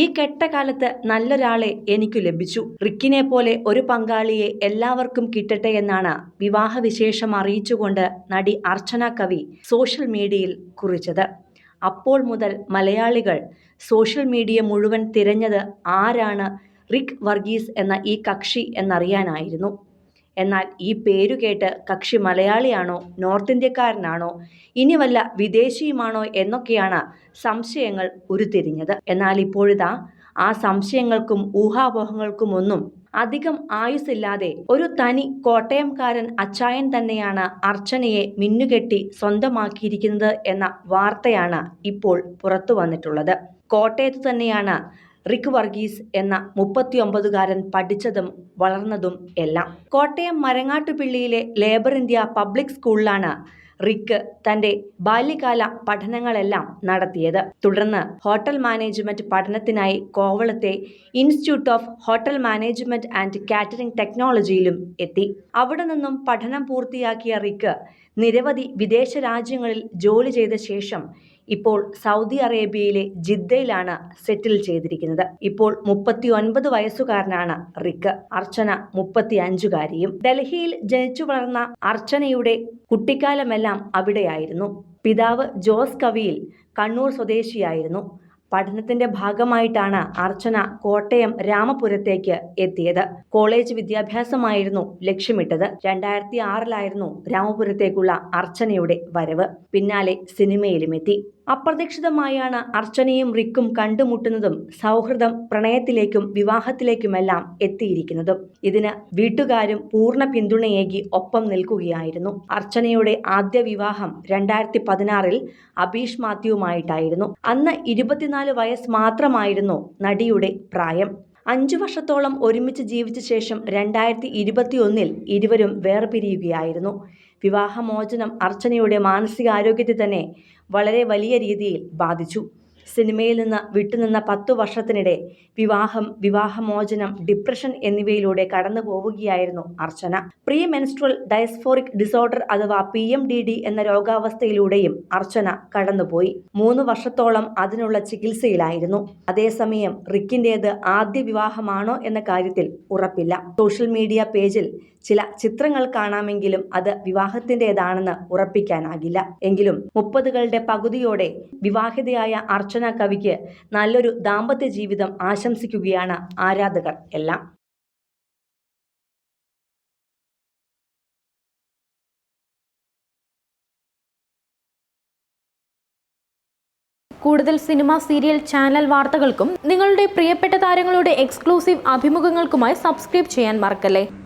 ഈ കെട്ടകാലത്ത് നല്ലൊരാളെ എനിക്കു ലഭിച്ചു. റിക്കിനെ പോലെ ഒരു പങ്കാളിയെ എല്ലാവർക്കും കിട്ടട്ടെ എന്നാണ് വിവാഹവിശേഷം അറിയിച്ചുകൊണ്ട് നടി അർച്ചന കവി സോഷ്യൽ മീഡിയയിൽ കുറിച്ചത്. അപ്പോൾ മുതൽ മലയാളികൾ സോഷ്യൽ മീഡിയ മുഴുവൻ തിരഞ്ഞത് ആരാണ് റിക് വർഗീസ് എന്ന ഈ കക്ഷി എന്നറിയാനായിരുന്നു. എന്നാൽ ഈ പേരു കേട്ട് കക്ഷി മലയാളിയാണോ നോർത്ത് ഇന്ത്യക്കാരനാണോ ഇനി വല്ല വിദേശിയുമാണോ എന്നൊക്കെയാണ് സംശയങ്ങൾ ഉരുത്തിരിഞ്ഞത്. എന്നാൽ ഇപ്പോഴിതാ ആ സംശയങ്ങൾക്കും ഊഹാപോഹങ്ങൾക്കുമൊന്നും അധികം ആയുസില്ലാതെ ഒരു തനി കോട്ടയംകാരൻ അച്ചായൻ തന്നെയാണ് അർച്ചനയെ മിന്നുകെട്ടി സ്വന്തമാക്കിയിരിക്കുന്നത് എന്ന വാർത്തയാണ് ഇപ്പോൾ പുറത്തു വന്നിട്ടുള്ളത് കോട്ടയത്ത് തന്നെയാണ് റിക് വർഗീസ് എന്ന മുപ്പത്തിയൊമ്പതുകാരൻ പഠിച്ചതും വളർന്നതും എല്ലാം. കോട്ടയം മരങ്ങാട്ടുപിള്ളിയിലെ ലേബർ ഇന്ത്യ പബ്ലിക് സ്കൂളിലാണ് റിക്ക് തന്റെ ബാല്യകാല പഠനങ്ങളെല്ലാം നടത്തിയത്. തുടർന്ന് ഹോട്ടൽ മാനേജ്മെന്റ് പഠനത്തിനായി കോവളത്തെ institute of hotel management and catering ടെക്നോളജിയിലും എത്തി. അവിടെ നിന്നും പഠനം പൂർത്തിയാക്കിയ റിക്ക് നിരവധി വിദേശ രാജ്യങ്ങളിൽ ജോലി ചെയ്ത ശേഷം ഇപ്പോൾ സൗദി അറേബ്യയിലെ ജിദ്ദയിലാണ് സെറ്റിൽ ചെയ്തിരിക്കുന്നത്. ഇപ്പോൾ മുപ്പത്തി ഒൻപത് വയസ്സുകാരനാണ് റിക്ക്. അർച്ചന മുപ്പത്തി അഞ്ചുകാരിയും ഡൽഹിയിൽ ജനിച്ചു വളർന്ന അർച്ചനയുടെ കുട്ടിക്കാലമെല്ലാം അവിടെയായിരുന്നു. പിതാവ് ജോസ് കവിയിൽ കണ്ണൂർ സ്വദേശിയായിരുന്നു. പഠനത്തിന്റെ ഭാഗമായിട്ടാണ് അർച്ചന കോട്ടയം രാമപുരത്തേക്ക് എത്തിയത്. കോളേജ് വിദ്യാഭ്യാസമായിരുന്നു ലക്ഷ്യമിട്ടത്. രണ്ടായിരത്തി ആറിലായിരുന്നു രാമപുരത്തേക്കുള്ള അർച്ചനയുടെ വരവ്. പിന്നാലെ സിനിമയിലും എത്തി അപ്രതീക്ഷിതമായാണ് അർച്ചനയും റിക്കും കണ്ടുമുട്ടുന്നതും സൗഹൃദം പ്രണയത്തിലേക്കും വിവാഹത്തിലേക്കുമെല്ലാം എത്തിയിരിക്കുന്നതും. ഇതിന് വീട്ടുകാരും പൂർണ പിന്തുണയേകി ഒപ്പം നിൽക്കുകയായിരുന്നു. അർച്ചനയുടെ ആദ്യ വിവാഹം രണ്ടായിരത്തി പതിനാറിൽ അബീഷ് മാത്യുവുമായിട്ടായിരുന്നു. അന്ന് ഇരുപത്തിനാല് വയസ്സ് മാത്രമായിരുന്നു നടിയുടെ പ്രായം. അഞ്ചു വർഷത്തോളം ഒരുമിച്ച് ജീവിച്ച ശേഷം രണ്ടായിരത്തി ഇരുപത്തിയൊന്നിൽ ഇരുവരും വേർപിരിയുകയായിരുന്നു. വിവാഹമോചനം അർച്ചനയുടെ മാനസികാരോഗ്യത്തെ തന്നെ വളരെ വലിയ രീതിയിൽ ബാധിച്ചു. സിനിമയിൽ നിന്ന് വിട്ടുനിന്ന പത്തു വർഷത്തിനിടെ വിവാഹം വിവാഹമോചനം ഡിപ്രഷൻ എന്നിവയിലൂടെ കടന്നു പോവുകയായിരുന്നു Archana. Pre menstrual dysphoric disorder അഥവാ പി എം ഡി ഡി എന്ന രോഗാവസ്ഥയിലൂടെയും അർച്ചന കടന്നുപോയി. മൂന്ന് വർഷത്തോളം അതിനുള്ള ചികിത്സയിലായിരുന്നു. അതേസമയം റിക്കിന്റേത് ആദ്യ വിവാഹമാണോ എന്ന കാര്യത്തിൽ ഉറപ്പില്ല. സോഷ്യൽ മീഡിയ പേജിൽ ചില ചിത്രങ്ങൾ കാണാമെങ്കിലും അത് വിവാഹത്തിന്റെതാണെന്ന് ഉറപ്പിക്കാനാകില്ല. എങ്കിലും മുപ്പതുകളുടെ പകുതിയോടെ വിവാഹിതയായ അർച്ചന കവിക്ക് നല്ലൊരു ദാമ്പത്യ ജീവിതം ആശംസിക്കുകയാണ് ആരാധകർ എല്ലാം. കൂടുതൽ സിനിമ സീരിയൽ ചാനൽ വാർത്തകൾക്കും നിങ്ങളുടെ പ്രിയപ്പെട്ട താരങ്ങളുടെ എക്സ്ക്ലൂസീവ് അഭിമുഖങ്ങൾക്കുമായി സബ്സ്ക്രൈബ് ചെയ്യാൻ മറക്കല്ലേ?